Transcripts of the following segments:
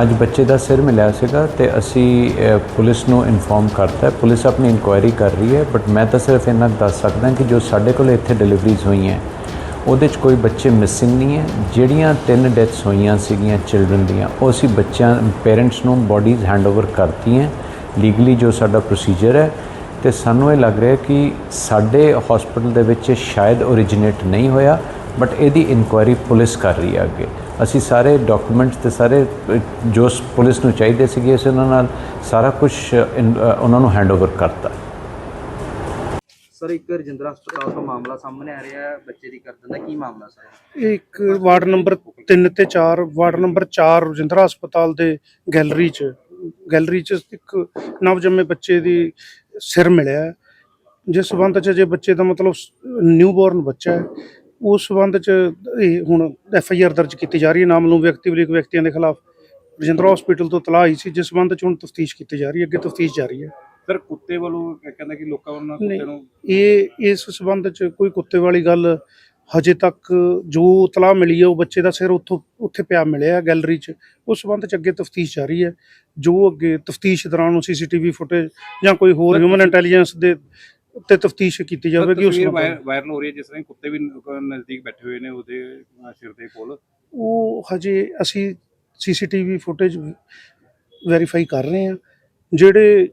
ਅੱਜ ਬੱਚੇ ਦਾ ਸਿਰ ਮਿਲਿਆ ਸੀਗਾ ਤੇ ਅਸੀਂ ਪੁਲਿਸ ਨੂੰ ਇਨਫੋਰਮ ਕਰਤਾ। ਪੁਲਿਸ ਆਪਣੀ ਇਨਕੁਆਇਰੀ ਕਰ ਰਹੀ ਹੈ ਬਟ ਮੈਂ ਤਾਂ ਸਿਰਫ ਇੰਨਾ ਕੁ ਦੱਸ ਸਕਦਾ ਕਿ ਜੋ ਸਾਡੇ ਕੋਲ ਇੱਥੇ ਡਿਲੀਵਰੀਜ਼ ਹੋਈਆਂ, ਉਹਦੇ 'ਚ ਕੋਈ ਬੱਚੇ ਮਿਸਿੰਗ ਨਹੀਂ ਹੈ। ਜਿਹੜੀਆਂ ਤਿੰਨ ਡੈਥਸ ਹੋਈਆਂ ਸੀਗੀਆਂ ਚਿਲਡਰਨ ਦੀਆਂ, ਉਹ ਅਸੀਂ ਬੱਚਿਆਂ ਪੇਰੈਂਟਸ ਨੂੰ ਬੋਡੀਜ਼ ਹੈਂਡਓਵਰ ਕਰਤੀਆਂ। ਲੀਗਲੀ ਜੋ ਸਾਡਾ ਪ੍ਰੋਸੀਜਰ ਹੈ, ਤੇ ਸਾਨੂੰ ਇਹ ਲੱਗ ਰਿਹਾ ਕਿ ਸਾਡੇ ਹਸਪੀਟਲ ਦੇ ਵਿੱਚ ਸ਼ਾਇਦ ਓਰੀਜਿਨੇਟ ਨਹੀਂ ਹੋਇਆ ਬਟ ਇਹਦੀ ਇਨਕੁਆਇਰੀ ਪੁਲਿਸ ਕਰ ਰਹੀ ਹੈ ਅੱਗੇ। ਅਸੀਂ ਸਾਰੇ ਡਾਕੂਮੈਂਟਸ ਤੇ ਸਾਰੇ ਜੋ ਪੁਲਿਸ ਨੂੰ ਚਾਹੀਦੇ ਸੀਗੇ ਅਸੀਂ ਉਹਨਾਂ ਨਾਲ ਸਾਰਾ ਕੁਝ ਉਹਨਾਂ ਨੂੰ ਹੈਂਡਓਵਰ ਕਰਤਾ। ਸਰ ਇੱਕ ਰਜਿੰਦਰਾ ਹਸਪਤਾਲ ਤੋਂ ਮਾਮਲਾ ਸਾਹਮਣੇ ਆ ਰਿਹਾ ਹੈ। ਬੱਚੇ ਦੀ ਕਰਦਨ ਦਾ ਕੀ ਮਾਮਲਾ ਸਰ? ਇੱਕ ਵਾਰਡ ਨੰਬਰ 3 ਤੇ 4 ਵਾਰਡ ਨੰਬਰ 4 ਰਜਿੰਦਰਾ ਹਸਪਤਾਲ ਦੇ ਗੈਲਰੀ 'ਚ ਗੈਲਰੀ 'ਚ ਇੱਕ ਨਵਜੰਮੇ ਬੱਚੇ ਦੀ ਸਿਰ ਮਿਲਿਆ। ਜਿਸ ਸਬੰਧ 'ਚ ਜੇ ਬੱਚੇ ਦਾ ਮਤਲਬ ਨਿਊਬੋਰਨ ਬੱਚਾ ਹੈ। ਉਸ ਸਬੰਧ 'ਚ ਇਹ ਹੁਣ ਐਫ ਆਈ ਆਰ ਦਰਜ ਕੀਤੀ ਜਾ ਰਹੀ ਹੈ। ਨਾਮਲੂਮ ਵਿਅਕਤੀ ਵਿਲੀਕ ਵਿਅਕਤੀਆਂ ਦੇ ਖਿਲਾਫ ਰਜਿੰਦਰਾ ਹਸਪੀਟਲ ਤੋਂ ਤਲਾਹ ਆਈ ਸੀ ਜਿਸ ਸਬੰਧ 'ਚ ਹੁਣ ਤਫਤੀਸ਼ ਕੀਤੀ ਜਾ ਰਹੀ ਹੈ। ਅੱਗੇ ਤਫਤੀਸ਼ ਜਾਰੀ ਹੈ। ਸਰ ਕੁੱਤੇ ਵੱਲੋਂ ਕਹਿੰਦਾ ਕਿ ਲੋਕਾਂ ਵੱਲੋਂ ਕੁੱਤੇ। ਨੂੰ ਇਹ ਇਸ ਸਬੰਧ ਚ ਕੋਈ ਕੁੱਤੇ ਵਾਲੀ ਗੱਲ ਹਜੇ ਤੱਕ ਜੋ ਤਲਾਹ ਮਿਲੀ ਹੈ ਉਹ ਬੱਚੇ ਦਾ ਸਿਰ ਉੱਥੋਂ ਉੱਥੇ ਪਿਆ ਮਿਲਿਆ ਗੈਲਰੀ 'ਚ। ਉਸ ਸਬੰਧ ਚ ਅੱਗੇ ਤਫਤੀਸ਼ ਜਾਰੀ ਹੈ। ਜੋ ਅੱਗੇ ਤਫਤੀਸ਼ ਦੌਰਾਨ ਉਹ ਸੀਸੀਟੀਵੀ ਫੁਟੇਜ ਜਾਂ ਕੋਈ ਹੋਰ ਹਿਊਮਨ ਇੰਟੈਲੀਜੈਂਸ ਦੇ ਉੱਤੇ ਤਫਤੀਸ਼ ਕੀਤੀ ਜਾਵੇਗੀ ਉਸ ਨੂੰ ਵਾਇਰ- ਵਾਇਰਲ ਹੋ ਰਹੀ ਹੈ ਜਿਸ ਤਰ੍ਹਾਂ ਕੁੱਤੇ ਵੀ ਨਜ਼ਦੀਕ ਬੈਠੇ ਹੋਏ ਨੇ ਉਹਦੇ ਸਿਰ ਦੇ ਕੋਲ। ਉਹ ਹਜੇ ਅਸੀਂ ਸੀਸੀਟੀਵੀ ਫੁਟੇਜ ਵੈਰੀਫਾਈ ਕਰ ਰਹੇ ਹਾਂ। ਜਿਹੜੇ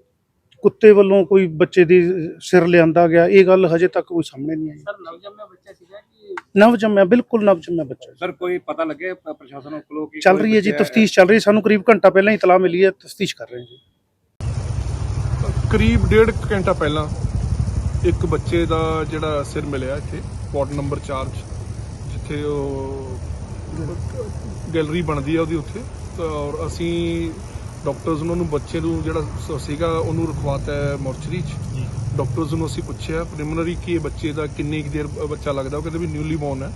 ਕੁੱਤੇ ਵੱਲੋਂ ਕੋਈ ਬੱਚੇ ਦੀ ਸਿਰ ਲਿਆਂਦਾ ਗਿਆ ਇਹ ਗੱਲ ਹਜੇ ਤੱਕ ਕੋਈ ਸਾਹਮਣੇ ਨਹੀਂ ਆਈ। ਸਰ ਨਵਜੰਮਿਆ ਬੱਚਾ ਸੀਗਾ ਕਿ ਨਵ ਜੰਮਿਆ ਬਿਲਕੁਲ ਨਵ ਜੰਮਿਆ ਬੱਚਾ ਸਰ ਕੋਈ ਪਤਾ ਲੱਗਿਆ ਪ੍ਰਸ਼ਾਸਨ ਕੋਲੋਂ ਕਿ ਚੱਲ ਰਹੀ ਹੈ ਜੀ ਤਫਤੀਸ਼ ਚੱਲ ਰਹੀ ਸਾਨੂੰ ਕਰੀਬ ਘੰਟਾ ਪਹਿਲਾਂ ਹੀ ਇਤਲਾਹ ਮਿਲੀ ਹੈ ਤਫਤੀਸ਼ ਕਰ ਰਹੇ ਹਾਂ ਜੀ। ਕਰੀਬ ਡੇਢ ਘੰਟਾ ਪਹਿਲਾਂ ਇੱਕ ਬੱਚੇ ਦਾ ਜਿਹੜਾ ਸਿਰ ਮਿਲਿਆ ਇੱਥੇ ਵਾਰਡ ਨੰਬਰ 4 ਚ ਜਿੱਥੇ ਉਹ ਗੈਲਰੀ ਬਣਦੀ ਆ ਉਹਦੀ ਉੱਥੇ। ਤਾਂ ਔਰ ਅਸੀਂ ਡਾਕਟਰਸ ਨੂੰ ਉਹਨੂੰ ਬੱਚੇ ਨੂੰ ਜਿਹੜਾ ਸੀਗਾ ਉਹਨੂੰ ਰਖਵਾਤਾ ਹੈ ਮੋਰਚਰੀ ਚ। ਡਾਕਟਰਸ ਨੂੰ ਅਸੀਂ ਪੁੱਛਿਆ ਪ੍ਰੀਲਿਮਿਨਰੀ ਕਿ ਬੱਚੇ ਦਾ ਕਿੰਨੀ ਕੁ ਦੇਰ ਬੱਚਾ ਲੱਗਦਾ ਉਹ ਕਹਿੰਦੇ ਵੀ ਨਿਊਲੀ ਬੋਰਨ ਹੈ।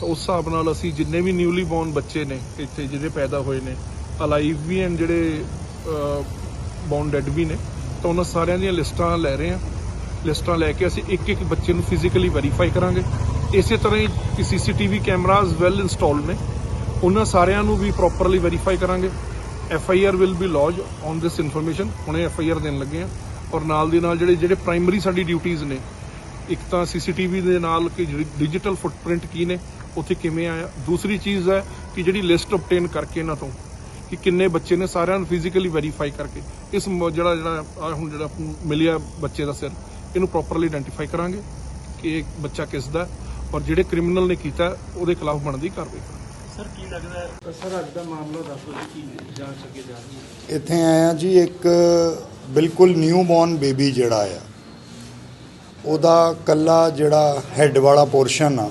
ਤਾਂ ਉਸ ਹਿਸਾਬ ਨਾਲ ਅਸੀਂ ਜਿੰਨੇ ਵੀ ਨਿਊਲੀ ਬੋਰਨ ਬੱਚੇ ਨੇ ਇੱਥੇ ਜਿਹੜੇ ਪੈਦਾ ਹੋਏ ਨੇ ਅਲਾਈਵ ਵੀ ਐਂਡ ਜਿਹੜੇ ਬੌਨ ਡੈਡ ਵੀ ਨੇ ਤਾਂ ਉਹਨਾਂ ਸਾਰਿਆਂ ਦੀਆਂ ਲਿਸਟਾਂ ਲੈ ਰਹੇ ਹਾਂ। ਲਿਸਟਾਂ ਲੈ ਕੇ ਅਸੀਂ ਇੱਕ ਇੱਕ ਬੱਚੇ ਨੂੰ ਫਿਜ਼ੀਕਲੀ ਵੈਰੀਫਾਈ ਕਰਾਂਗੇ। ਇਸੇ ਤਰ੍ਹਾਂ ਹੀ ਸੀਸੀਟੀਵੀ ਕੈਮਰਾਜ਼ ਵੈਲ ਇੰਸਟਾਲਡ ਨੇ। ਉਹਨਾਂ ਸਾਰਿਆਂ ਨੂੰ ਵੀ ਪ੍ਰੋਪਰਲੀ ਵੈਰੀਫਾਈ ਕਰਾਂਗੇ। F I R will be lodge on this information ਹੁਣੇ ਐਫ ਆਈ ਆਰ ਦੇਣ ਲੱਗੇ ਆ। ਔਰ ਨਾਲ ਦੀ ਨਾਲ ਜਿਹੜੇ ਜਿਹੜੇ ਪ੍ਰਾਇਮਰੀ ਸਾਡੀ ਡਿਊਟੀਆਂ ਨੇ, ਇੱਕ ਤਾਂ ਸੀਸੀਟੀਵੀ ਦੇ ਨਾਲ ਕਿ ਜਿਹੜੀ ਡਿਜੀਟਲ ਫੁੱਟਪ੍ਰਿੰਟ ਕੀ ਨੇ, ਉੱਥੇ ਕਿਵੇਂ ਆਇਆ। ਦੂਸਰੀ ਚੀਜ਼ ਹੈ ਕਿ ਜਿਹੜੀ ਲਿਸਟ ਆਬਟੇਨ ਕਰਕੇ ਇਹਨਾਂ ਤੋਂ, ਕਿ ਕਿੰਨੇ ਬੱਚੇ ਨੇ ਸਾਰਿਆਂ ਨੂੰ ਫਿਜ਼ੀਕਲੀ ਵੈਰੀਫਾਈ ਕਰਕੇ। ਇਸ ਜਿਹੜਾ ਜਿਹੜਾ ਹੁਣ ਜਿਹੜਾ ਮਿਲਿਆ ਬੱਚੇ ਦਾ ਸਿਰ। ਇਹਨੂੰ ਪ੍ਰੋਪਰਲੀ ਆਇਡੈਂਟੀਫਾਈ ਕਰਾਂਗੇ ਕਿ ਇਹ ਬੱਚਾ ਕਿਸ ਦਾ ਔਰ ਜਿਹੜੇ ਕ੍ਰਿਮੀਨਲ ਨੇ ਕੀਤਾ ਉਹਦੇ ਖਿਲਾਫ ਬਣਦੀ ਕਾਰਵਾਈ ਕਰਾਂਗੇ। ਇੱਥੇ ਆਇਆ ਜੀ ਇੱਕ ਬਿਲਕੁਲ ਨਿਊ ਬੌਰਨ ਬੇਬੀ ਜਿਹੜਾ ਆ ਉਹਦਾ ਕੱਲਾ ਜਿਹੜਾ ਹੈੱਡ ਵਾਲਾ ਪੋਰਸ਼ਨ ਆ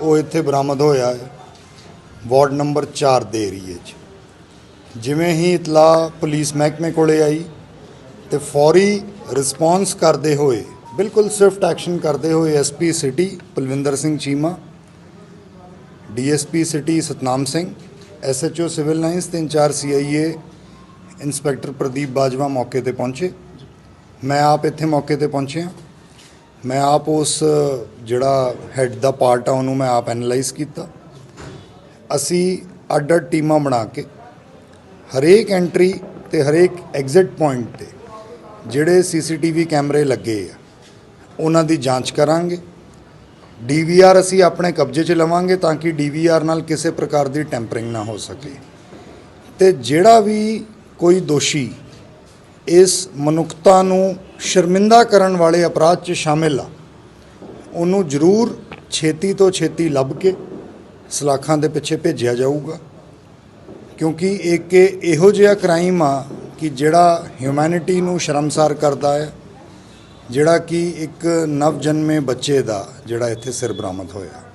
ਉਹ ਇੱਥੇ ਬਰਾਮਦ ਹੋਇਆ ਹੈ। ਵਾਰਡ ਨੰਬਰ 4 ਦੇ ਏਰੀਏ 'ਚ। ਜਿਵੇਂ ਹੀ ਇਤਲਾਹ ਪੁਲਿਸ ਮਹਿਕਮੇ ਕੋਲੇ ਆਈ ਤੇ ਫੌਰੀ ਰਿਸਪੌਂਸ ਕਰਦੇ ਹੋਏ, ਬਿਲਕੁਲ ਸਵਿਫਟ ਐਕਸ਼ਨ ਕਰਦੇ ਹੋਏ SP city Palvinder Singh Cheema DSP city Satnam Singh SHO civil lines ਤੇ incharge CIA inspector Pradeep Bajwa ਮੌਕੇ ਤੇ ਪਹੁੰਚੇ। ਮੈਂ ਆਪ ਇੱਥੇ ਮੌਕੇ ਤੇ ਪਹੁੰਚਿਆ। ਮੈਂ ਆਪ ਉਸ, ਜਿਹੜਾ ਹੈੱਡ ਦਾ ਪਾਰਟ ਆ, ਉਹਨੂੰ ਮੈਂ ਆਪ ਐਨਲਾਈਜ਼ ਕੀਤਾ। ਅਸੀਂ ਅੱਡ ਅੱਡ ਟੀਮਾਂ ਬਣਾ ਕੇ, ਹਰੇਕ ਐਂਟਰੀ ਤੇ ਹਰੇਕ ਐਗਜ਼ਿਟ ਪੁਆਇੰਟ ਤੇ ਜਿਹੜੇ ਸੀਸੀਟੀਵੀ ਕੈਮਰੇ ਲੱਗੇ ਆ, ਉਹਨਾਂ ਦੀ ਜਾਂਚ ਕਰਾਂਗੇ। ਡੀਵੀਆਰ ਅਸੀਂ ਆਪਣੇ ਕਬਜ਼ੇ 'ਚ ਲਵਾਂਗੇ ਤਾਂ ਕਿ ਡੀਵੀਆਰ ਨਾਲ ਕਿਸੇ ਪ੍ਰਕਾਰ ਦੀ ਟੈਂਪਰਿੰਗ ਨਾ ਹੋ ਸਕੇ। ਤੇ ਜਿਹੜਾ ਵੀ ਕੋਈ ਦੋਸ਼ੀ ਇਸ ਮਨੁੱਖਤਾ ਨੂੰ ਸ਼ਰਮਿੰਦਾ ਕਰਨ ਵਾਲੇ ਅਪਰਾਧ 'ਚ ਸ਼ਾਮਿਲ ਆ, ਉਹਨੂੰ ਜ਼ਰੂਰ ਛੇਤੀ ਤੋਂ ਛੇਤੀ ਲੱਭ ਕੇ ਸਲਾਖਾਂ ਦੇ ਪਿੱਛੇ ਭੇਜਿਆ ਜਾਊਗਾ। ਕਿਉਂਕਿ ਇੱਕ ਇਹੋ ਜਿਹਾ ਕ੍ਰਾਈਮ ਆ ਕਿ ਜਿਹੜਾ ਹਿਊਮੈਨਿਟੀ ਨੂੰ ਸ਼ਰਮਸਾਰ ਕਰਦਾ ਹੈ, ਜਿਹੜਾ ਕਿ ਇੱਕ ਨਵ ਜਨਮੇ ਬੱਚੇ ਦਾ ਜਿਹੜਾ ਇੱਥੇ ਸਿਰ ਬਰਾਮਦ ਹੋਇਆ।